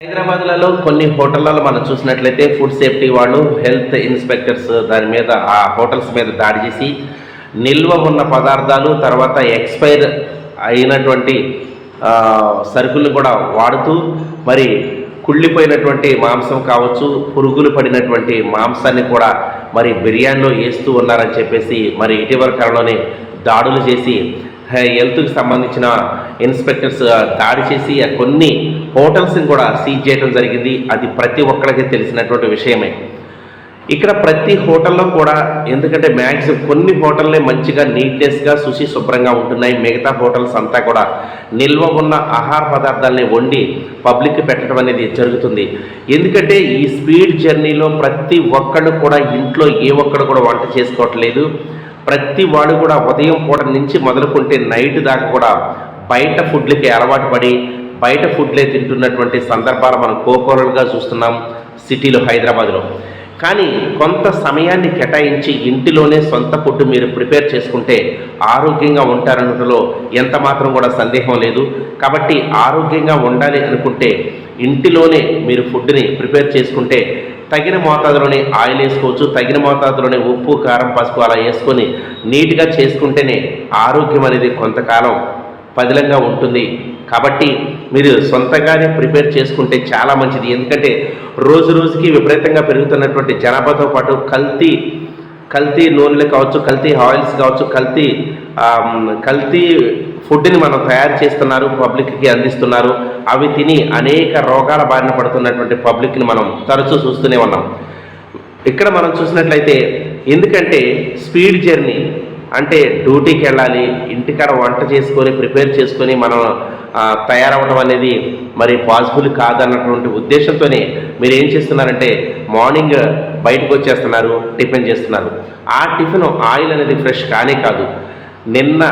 హైదరాబాద్లలో కొన్ని హోటళ్ళలో మనం చూసినట్లయితే ఫుడ్ సేఫ్టీ వాళ్ళు హెల్త్ ఇన్స్పెక్టర్స్ దాని మీద ఆ హోటల్స్ మీద దాడి చేసి నిల్వ ఉన్న పదార్థాలు తర్వాత ఎక్స్పైర్ అయినటువంటి సరుకులు కూడా వాడుతూ మరి కుళ్ళిపోయినటువంటి మాంసం కావచ్చు పురుగులు పడినటువంటి మాంసాన్ని కూడా మరి బిర్యానీలో వేస్తూ ఉన్నారని చెప్పేసి మరి ఇటీవల కాలంలోనే దాడులు చేసి హెల్త్కి సంబంధించిన ఇన్స్పెక్టర్స్ దాడి చేసి కొన్ని హోటల్స్ని కూడా సీజ్ చేయడం జరిగింది. అది ప్రతి ఒక్కరికి తెలిసినటువంటి విషయమే. ఇక్కడ ప్రతి హోటల్లో కూడా ఎందుకంటే మ్యాక్సిమం కొన్ని హోటల్లే మంచిగా నీట్నెస్గా శుచి శుభ్రంగా ఉంటున్నాయి. మిగతా హోటల్స్ అంతా కూడా నిల్వ ఉన్న ఆహార పదార్థాలని వండి పబ్లిక్కి పెట్టడం అనేది జరుగుతుంది. ఎందుకంటే ఈ స్పీడ్ జర్నీలో ప్రతి ఒక్కళ్ళు కూడా ఇంట్లో ఏ ఒక్కడు కూడా వంట చేసుకోవట్లేదు. ప్రతి వాడు కూడా ఉదయం పూట నుంచి మొదలుకుంటే నైట్ దాకా కూడా బయట ఫుడ్లకి అలవాటు పడి బయట ఫుడ్లే తింటున్నటువంటి సందర్భాలు మనం కోకోరలుగా చూస్తున్నాం సిటీలో హైదరాబాద్లో. కానీ కొంత సమయాన్ని కేటాయించి ఇంటిలోనే సొంత ఫుడ్ మీరు ప్రిపేర్ చేసుకుంటే ఆరోగ్యంగా ఉంటారనటంలో ఎంత మాత్రం కూడా సందేహం లేదు. కాబట్టి ఆరోగ్యంగా ఉండాలి అనుకుంటే ఇంటిలోనే మీరు ఫుడ్ని ప్రిపేర్ చేసుకుంటే తగిన మోతాదులోనే ఆయిల్ వేసుకోవచ్చు తగిన మోతాదులోనే ఉప్పు కారం పసుపు అలా వేసుకొని నీట్గా చేసుకుంటేనే ఆరోగ్యం అనేది కొంతకాలం పదిలంగా ఉంటుంది. కాబట్టి మీరు సొంతంగానే ప్రిపేర్ చేసుకుంటే చాలా మంచిది. ఎందుకంటే రోజు రోజుకి విపరీతంగా పెరుగుతున్నటువంటి జనాభాతో పాటు కల్తీ కల్తీ నూనెలు కావచ్చు కల్తీ ఆయిల్స్ కావచ్చు కల్తీ కల్తీ ఫుడ్ని మనం తయారు చేస్తున్నారు పబ్లిక్కి అందిస్తున్నారు. అవి తిని అనేక రోగాల బారిన పడుతున్నటువంటి పబ్లిక్ని మనం తరచూ చూస్తూనే ఉన్నాం. ఇక్కడ మనం చూసినట్లయితే ఎందుకంటే స్పీడ్ జర్నీ అంటే డ్యూటీకి వెళ్ళాలి ఇంటికాడ వంట చేసుకొని ప్రిపేర్ చేసుకొని మనం తయారవడం అనేది మరి పాసిబుల్ కాదన్నటువంటి ఉద్దేశంతోనే మీరు ఏం చేస్తున్నారంటే మార్నింగ్ బయటకు వచ్చేస్తున్నారు టిఫిన్ చేస్తున్నారు. ఆ టిఫిన్ ఆయిల్ అనేది ఫ్రెష్ కానే కాదు. నిన్న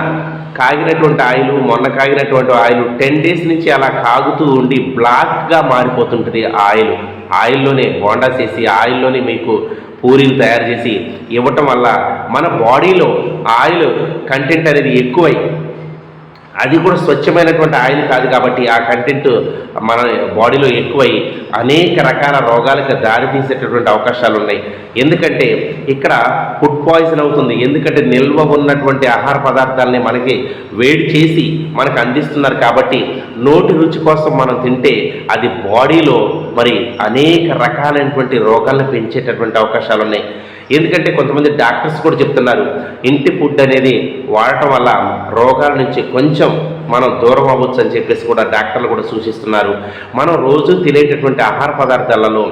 కాగినటువంటి ఆయిల్ మొన్న కాగినటువంటి ఆయిల్ టెన్ డేస్ నుంచి అలా కాగుతూ ఉండి బ్లాక్గా మారిపోతుంటుంది ఆ ఆయిల్. ఆయిల్లోనే బోండాస్ వేసి ఆయిల్లోనే మీకు పూరీలు తయారు చేసి ఇవ్వటం వల్ల మన బాడీలో ఆయిల్ కంటెంట్ అనేది ఎక్కువై అది కూడా స్వచ్ఛమైనటువంటి ఆయిల్ కాదు కాబట్టి ఆ కంటెంట్ మన బాడీలో ఎక్కువై అనేక రకాల రోగాలకు దారి తీసేటటువంటి అవకాశాలు ఉన్నాయి. ఎందుకంటే ఇక్కడ ఫుడ్ పాయిజన్ అవుతుంది. ఎందుకంటే నిల్వ ఉన్నటువంటి ఆహార పదార్థాలని మనకి వేడి చేసి మనకు అందిస్తున్నారు కాబట్టి నోటి రుచి కోసం మనం తింటే అది బాడీలో మరి అనేక రకాలైనటువంటి రోగాలను పెంచేటటువంటి అవకాశాలు ఉన్నాయి ఎందుకంటే కొంతమంది డాక్టర్స్ కూడా చెప్తున్నారు ఇంటి ఫుడ్ అనేది వాడటం వల్ల రోగాల నుంచి కొంచెం మనం దూరం అవ్వచ్చు అని చెప్పేసి కూడా డాక్టర్లు కూడా సూచిస్తున్నారు. మనం రోజు తినేటటువంటి ఆహార పదార్థాలలో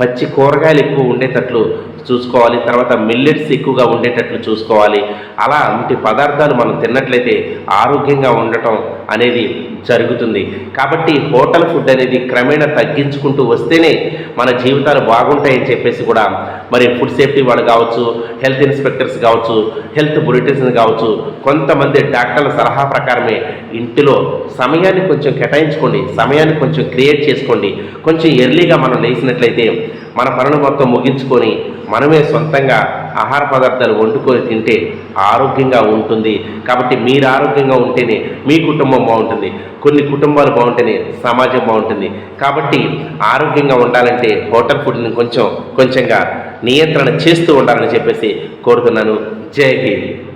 పచ్చి కూరగాయలు ఎక్కువ ఉండేటట్లు చూసుకోవాలి తర్వాత మిల్లెట్స్ ఎక్కువగా ఉండేటట్లు చూసుకోవాలి. అలాంటి పదార్థాలు మనం తిన్నట్లయితే ఆరోగ్యంగా ఉండటం అనేది జరుగుతుంది. కాబట్టి హోటల్ ఫుడ్ అనేది క్రమేణా తగ్గించుకుంటూ వస్తేనే మన జీవితాలు బాగుంటాయని చెప్పేసి కూడా మరి ఫుడ్ సేఫ్టీ వాళ్ళు కావచ్చు హెల్త్ ఇన్స్పెక్టర్స్ కావచ్చు హెల్త్ బులెటిన్స్ కావచ్చు కొంతమంది డాక్టర్ల సలహా ప్రకారమే ఇంటిలో సమయాన్ని కొంచెం కేటాయించుకోండి సమయాన్ని కొంచెం క్రియేట్ చేసుకోండి. కొంచెం ఎర్లీగా మనం లేచినట్లయితే మన పనులు మొత్తం ముగించుకొని మనమే సొంతంగా ఆహార పదార్థాలు వండుకొని తింటే ఆరోగ్యంగా ఉంటుంది. కాబట్టి మీరు ఆరోగ్యంగా ఉంటేనే మీ కుటుంబం బాగుంటుంది. కొన్ని కుటుంబాలు బాగుంటేనే సమాజం బాగుంటుంది. కాబట్టి ఆరోగ్యంగా ఉండాలంటే హోటల్ ఫుడ్ని కొంచెం కొంచెంగా నియంత్రణ చేస్తూ ఉండాలని చెప్పేసి కోరుతున్నాను. జై హింద్.